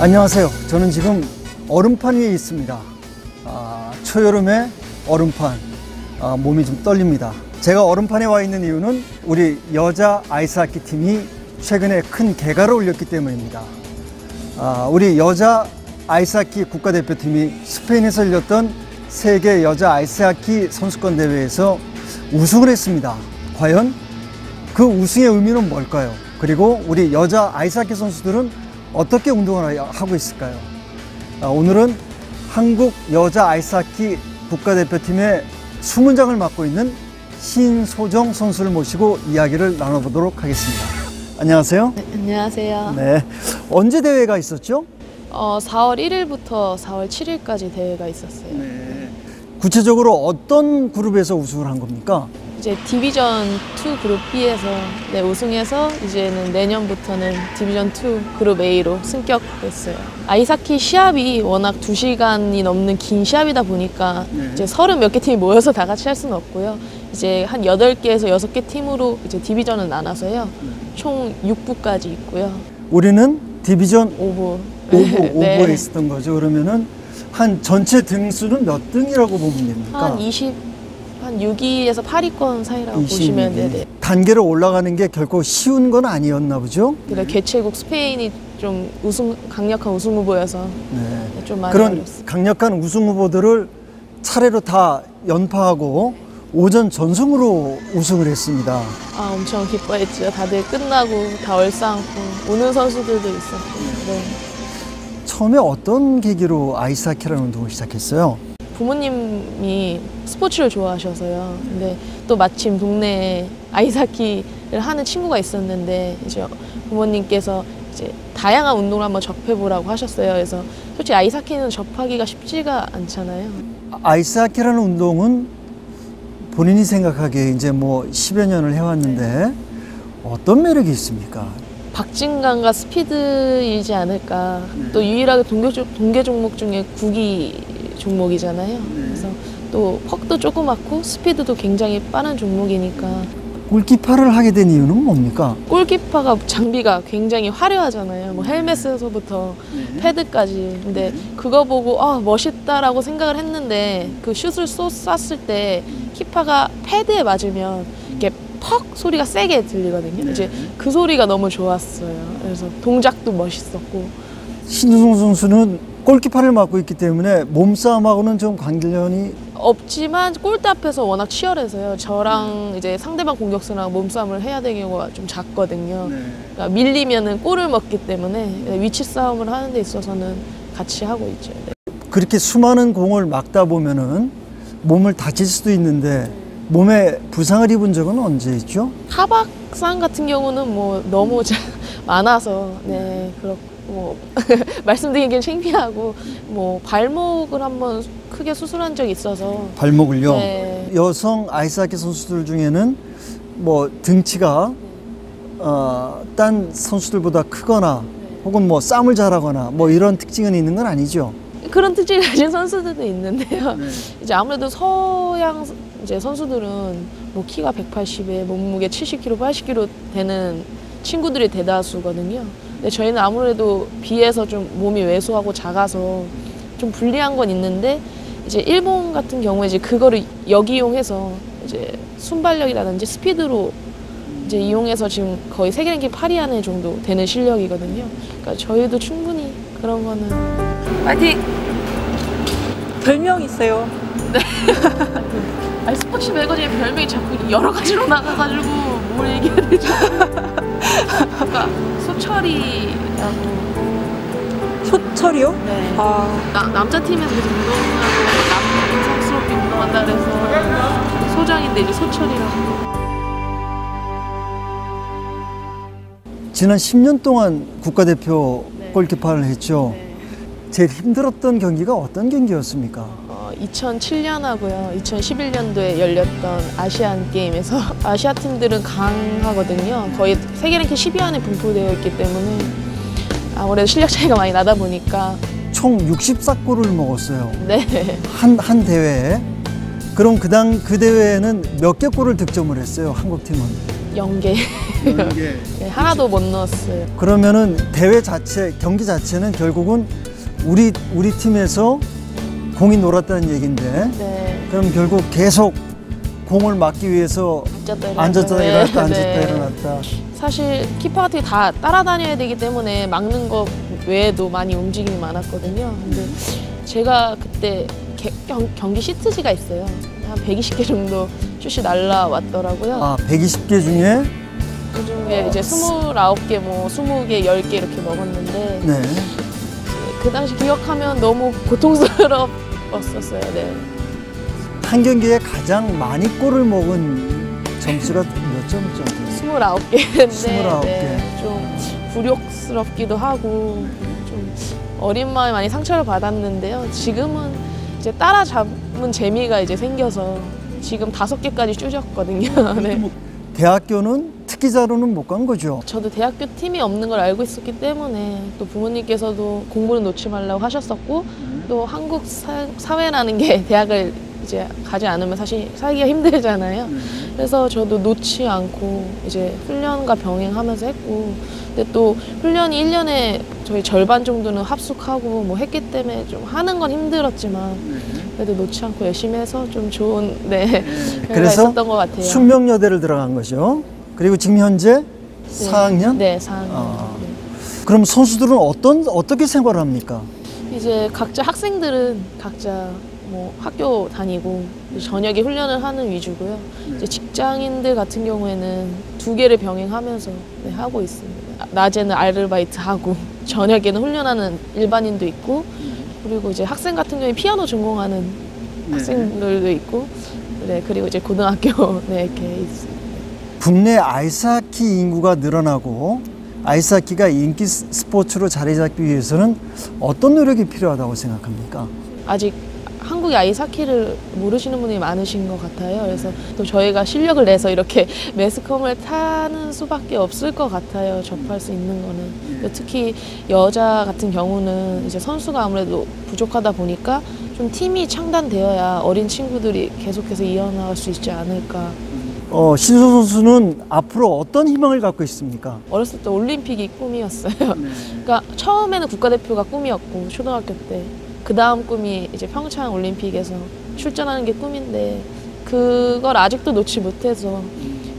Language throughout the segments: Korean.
안녕하세요. 저는 지금 얼음판 위에 있습니다. 아, 초여름에 얼음판. 아, 몸이 좀 떨립니다. 제가 얼음판에 와 있는 이유는 우리 여자 아이스하키 팀이 최근에 큰 개가를 올렸기 때문입니다. 아, 우리 여자 아이스하키 국가대표팀이 스페인에서 열렸던 세계 여자 아이스하키 선수권 대회에서 우승을 했습니다. 과연 그 우승의 의미는 뭘까요? 그리고 우리 여자 아이스하키 선수들은 어떻게 운동을 하고 있을까요? 아, 오늘은 한국 여자 아이스하키 국가대표팀의 수문장을 맡고 있는 신소정 선수를 모시고 이야기를 나눠보도록 하겠습니다. 안녕하세요. 네, 안녕하세요. 네. 언제 대회가 있었죠? 어, 4월 1일부터 4월 7일까지 대회가 있었어요. 네. 구체적으로 어떤 그룹에서 우승을 한 겁니까? 이제 디비전 2 그룹 B에서 네, 우승해서 이제는 내년부터는 디비전 2 그룹 A로 승격됐어요. 아이스하키 시합이 워낙 2시간이 넘는 긴 시합이다 보니까 네. 이제 30몇개 팀이 모여서 다 같이 할 수는 없고요. 이제 한 8개에서 6개 팀으로 이제 디비전을 나눠서요. 총 6부까지 있고요. 우리는 디비전 5부. 5부, 네. 5부에 있었던 거죠. 그러면은 한 전체 등수는 몇 등이라고 보면 됩니까? 한 20, 한 6위에서 8위권 사이라고 26 보시면 위. 되네. 단계를 올라가는 게 결코 쉬운 건 아니었나 보죠? 그러니까 개최국 스페인이 좀 우승 강력한 우승 후보여서 네. 좀 많이 그런 어렵습니다. 강력한 우승 후보들을 차례로 다 연파하고 오전 전승으로 우승을 했습니다. 아 엄청 기뻐했죠. 다들 끝나고 다 얼싸안고 우는 선수들도 있었고. 네. 처음에 어떤 계기로 아이스하키라는 운동을 시작했어요? 부모님이 스포츠를 좋아하셔서요. 근데 또 마침 동네에 아이스하키를 하는 친구가 있었는데 이제 부모님께서 이제 다양한 운동을 한번 접해보라고 하셨어요. 그래서 솔직히 아이스하키는 접하기가 쉽지가 않잖아요. 아이스하키라는 운동은 본인이 생각하기에 이제 뭐 10여 년을 해왔는데 어떤 매력이 있습니까? 박진감과 스피드이지 않을까. 또 유일하게 동계, 종목 중에 구기 종목이잖아요. 그래서 또 퍽도 조그맣고 스피드도 굉장히 빠른 종목이니까 골키퍼를 하게 된 이유는 뭡니까? 골키퍼가 장비가 굉장히 화려하잖아요. 뭐 헬멧에서부터 패드까지. 근데 그거 보고 아 멋있다라고 생각을 했는데 그 슛을 쏘 쐈을 때 키퍼가 패드에 맞으면 이렇게 퍽 소리가 세게 들리거든요. 이제 그 소리가 너무 좋았어요. 그래서 동작도 멋있었고 신우성 선수는 골키퍼를 맡고 있기 때문에 몸싸움하고는 좀 관련이 없지만 골대 앞에서 워낙 치열해서요. 저랑 이제 상대방 공격수랑 몸싸움을 해야 되는 경우가 좀 작거든요. 그러니까 밀리면은 골을 먹기 때문에 위치 싸움을 하는 데 있어서는 같이 하고 있죠. 네. 그렇게 수많은 공을 막다 보면은 몸을 다칠 수도 있는데 몸에 부상을 입은 적은 언제 있죠? 타박상 같은 경우는 뭐 너무 자- 많아서 네 그렇고 뭐 말씀드리기엔 창피하고 뭐 발목을 한번 크게 수술한 적이 있어서 발목을요. 네. 여성 아이스하키 선수들 중에는 뭐 등치가 어, 딴 선수들보다 크거나 혹은 뭐 쌈을 잘하거나 뭐 이런 특징은 있는 건 아니죠. 그런 특징을 가진 선수들도 있는데요. 이제 아무래도 서양 이제 선수들은 뭐 키가 180에 몸무게 70kg, 80kg 되는 친구들이 대다수거든요. 근데 저희는 아무래도 비해서 좀 몸이 왜소하고 작아서 좀 불리한 건 있는데 이제 일본 같은 경우에 이제 그거를 역이용해서 이제 순발력이라든지 스피드로 이제 이용해서 지금 거의 세계 랭킹 8위 안에 정도 되는 실력이거든요. 그러니까 저희도 충분히 그런 거는 파이팅! 별명 있어요. 아니 스포츠 매거진의 별명이 자꾸 여러 가지로 나가가지고 뭘 얘기해야 되지? 그러니까 소철이라고 소철이요? 네. 아, 나, 남자 팀에서 계속 운동하고 남성스럽게 운동한다 그래서 소장인데 이제 소철이라고 지난 10년 동안 국가대표 네. 골키퍼를 했죠. 네. 제일 힘들었던 경기가 어떤 경기였습니까? 어, 2007년하고요 2011년도에 열렸던 아시안 게임에서 아시아 팀들은 강하거든요 거의 세계 랭킹 10위 안에 분포되어 있기 때문에 아무래도 실력 차이가 많이 나다 보니까 총 64골을 먹었어요. 네 한, 한 대회에. 그럼 그 당, 그 대회에는 몇 개 골을 득점을 했어요, 한국 팀은? 연계 네, 하나도 못 넣었어요. 그러면은 대회 자체, 경기 자체는 결국은 우리 우리 팀에서 공이 놀았다는 얘기인데 네, 그럼 결국 계속 공을 막기 위해서 앉았다 일어났다. 앉았다 네, 일어났다 앉았다 네. 일어났다. 사실 게다 따라다녀야 되기 때문에 막는 것 외에도 많이 움직임이 많았거든요. 근데 제가 그때 개- 경, 경기 시트지가 있어요. 한 120개 정도 슛이 날라왔더라고요. 아 120개 중에 그 중에 이제 29개, 뭐 20개, 10개 이렇게 먹었는데 네. 그 당시 기억하면 너무 고통스러웠었어요. 네. 한 경기에 가장 많이 골을 먹은 점수가 정도? 29개인데 29 개. 네, 좀 굴욕스럽기도 하고 좀 어린 마음에 많이 상처를 받았는데요. 지금은 이제 따라잡은 재미가 이제 생겨서 지금 다섯 개까지 줄였거든요. 네. 대학교는 특기자로는 못 간 거죠. 저도 대학교 팀이 없는 걸 알고 있었기 때문에 또 부모님께서도 공부는 놓지 말라고 하셨었고 또 한국 사, 사회라는 게 대학을 이제 가지 않으면 사실 살기가 힘들잖아요. 그래서 저도 놓지 않고 이제 훈련과 병행하면서 했고 근데 또 훈련이 1년에 저희 절반 정도는 합숙하고 뭐 했기 때문에 좀 하는 건 힘들었지만 그래도 놓지 않고 열심히 해서 좀 좋은 네 결과가 그래서 있었던 것 같아요. 숙명여대를 들어간 거죠. 그리고 지금 현재 4학년? 네, 4학년. 아. 네. 그럼 선수들은 어떤 어떻게 생활을 합니까? 이제 각자 학생들은 각자 뭐 학교 다니고 저녁에 훈련을 하는 위주고요. 이제 직장인들 같은 경우에는 두 개를 병행하면서 네, 하고 있습니다. 낮에는 아르바이트 하고 저녁에는 훈련하는 일반인도 있고 그리고 이제 학생 같은 경우에 피아노 전공하는 학생들도 있고 네 그리고 이제 고등학교 네 이렇게 있습니다. 국내 아이스하키 인구가 늘어나고 아이스하키가 인기 스- 스포츠로 자리 잡기 위해서는 어떤 노력이 필요하다고 생각합니까? 아직 한국의 아이스하키를 모르시는 분이 많으신 것 같아요. 그래서 또 저희가 실력을 내서 이렇게 매스컴을 타는 수밖에 없을 것 같아요. 접할 수 있는 거는. 특히 여자 같은 경우는 이제 선수가 아무래도 부족하다 보니까 좀 팀이 창단되어야 어린 친구들이 계속해서 이어나갈 수 있지 않을까. 어, 신소 선수는 앞으로 어떤 희망을 갖고 있습니까? 어렸을 때 올림픽이 꿈이었어요. 그러니까 처음에는 국가대표가 꿈이었고 초등학교 때 그 다음 꿈이 이제 평창 올림픽에서 출전하는 게 꿈인데 그걸 아직도 놓지 못해서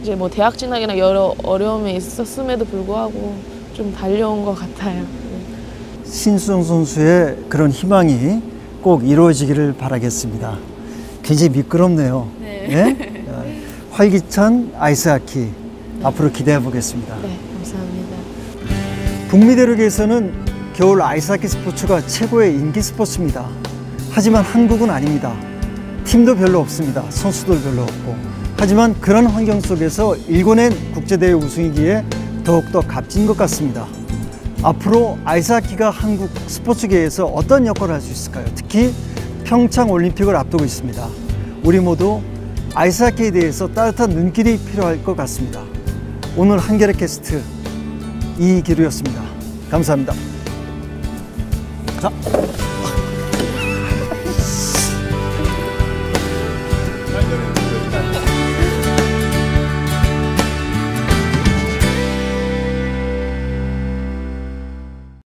이제 뭐 대학 진학이나 여러 어려움이 있었음에도 불구하고 좀 달려온 것 같아요. 네. 신수정 선수의 그런 희망이 꼭 이루어지기를 바라겠습니다. 굉장히 미끄럽네요. 네. 어, 활기찬 아이스하키 앞으로 기대해 보겠습니다. 네, 감사합니다. 북미 대륙에서는 겨울 아이스하키 스포츠가 최고의 인기 스포츠입니다. 하지만 한국은 아닙니다. 팀도 별로 없습니다. 선수도 별로 없고. 하지만 그런 환경 속에서 일궈낸 국제대회 우승이기에 더욱더 값진 것 같습니다. 앞으로 아이스하키가 한국 스포츠계에서 어떤 역할을 할 수 있을까요? 특히 평창 올림픽을 앞두고 있습니다. 우리 모두 아이스하키에 대해서 따뜻한 눈길이 필요할 것 같습니다. 오늘 한겨레 캐스트 이기루였습니다. 감사합니다. ザ